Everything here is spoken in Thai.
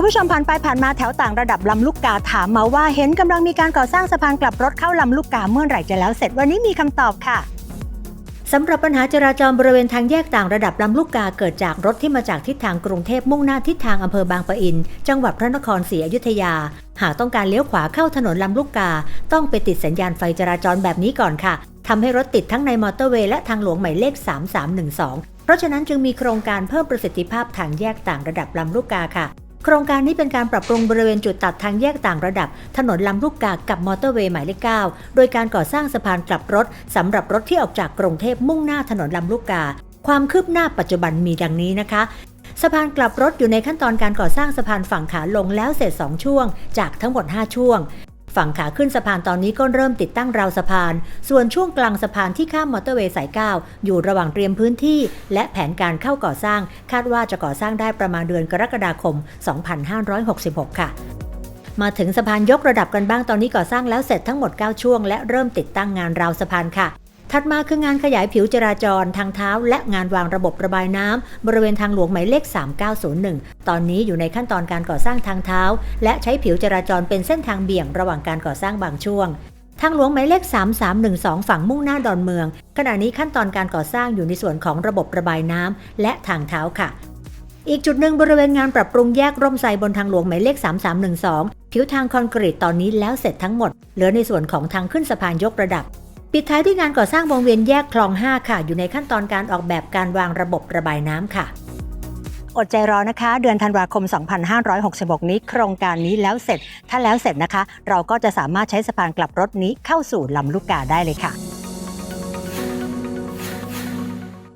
คุณผู้ชมผ่านไปผ่านมาแถวต่างระดับลำลูกกาถามมาว่าเห็นกำลังมีการก่อสร้างสะพานกลับรถเข้าลำลูกกาเมื่อไหร่จะแล้วเสร็จวันนี้มีคำตอบค่ะสำหรับปัญหาจราจรบริเวณทางแยกต่างระดับลำลูกกาเกิดจากรถที่มาจากทิศทางกรุงเทพมุ่งหน้าทิศทางอำเภอบางปะอิน จังหวัดพระนครศรีอยุธยา หากต้องการเลี้ยวขวาเข้าถนนลำลูกกา ต้องไปติดสัญญาณไฟจราจรแบบนี้ก่อนค่ะทำให้รถติดทั้งในมอเตอร์เวย์และทางหลวงหมายเลข 3312 เพราะฉะนั้นจึงมีโครงการเพิ่มประสิทธิภาพทางแยกต่างระดับลำลูกกาค่ะ โครงการนี้เป็นการปรับปรุงบริเวณจุดตัดทางแยกต่างระดับ ถนนลำลูกกากับมอเตอร์เวย์หมายเลข9โดยการก่อสร้างสะพานกลับรถสำหรับรถที่ออกจากกรุงเทพมุ่งหน้าถนนลำลูกกา ความคืบหน้าปัจจุบันมีดังนี้นะคะสะพานกลับรถอยู่ในขั้นตอนการก่อสร้างสะพานฝั่งขาลงแล้วเสร็จ 2 ช่วง จากทั้งหมด 5 ช่วง ฝั่งขาขึ้นสะพานตอนนี้ก็เริ่มติดตั้งราวสะพาน ส่วนช่วงกลางสะพานที่ข้ามมอเตอร์เวย์สาย 9 อยู่ระหว่างเตรียมพื้นที่ และแผนการเข้าก่อสร้าง คาดว่าจะก่อสร้างได้ประมาณเดือนกรกฎาคม 2566 ค่ะมาถึงสะพานยกระดับกันบ้างตอนนี้ก่อสร้างแล้วเสร็จทั้งหมด 9 ช่วง และเริ่มติดตั้งงานราวสะพานค่ะ ถัดมาคืองานขยายผิวจราจรทางเท้า และงานวางระบบระบายน้ำบริเวณทางหลวงหมายเลข 3901 ตอนนี้อยู่ในขั้นตอนการก่อสร้างทางเท้า และใช้ผิวจราจรเป็นเส้นทางเบี่ยงระหว่างการก่อสร้างบางช่วง ทางหลวงหมายเลข 3312 ฝั่งมุ่งหน้าดอนเมือง ขณะนี้ขั้นตอนการก่อสร้างอยู่ในส่วนของระบบระบายน้ำและทางเท้าค่ะอีกจุดหนึ่งบริเวณงานปรับปรุงแยกร่มไทรบนทางหลวงหมายเลข 3312 ผิวทางคอนกรีตตอนนี้แล้วเสร็จทั้งหมด เหลือในส่วนของทางขึ้นสะพานยกระดับ ปิดท้ายด้วยงานก่อสร้างวงเวียนแยกคลอง 5 ค่ะ อยู่ในขั้นตอนการออกแบบการวางระบบระบายน้ำค่ะ อดใจรอนะคะ เดือนธันวาคม 2566 นี้โครงการนี้แล้วเสร็จ ถ้าแล้วเสร็จนะคะ เราก็จะสามารถใช้สะพานกลับรถนี้เข้าสู่ลำลูกกาได้เลยค่ะ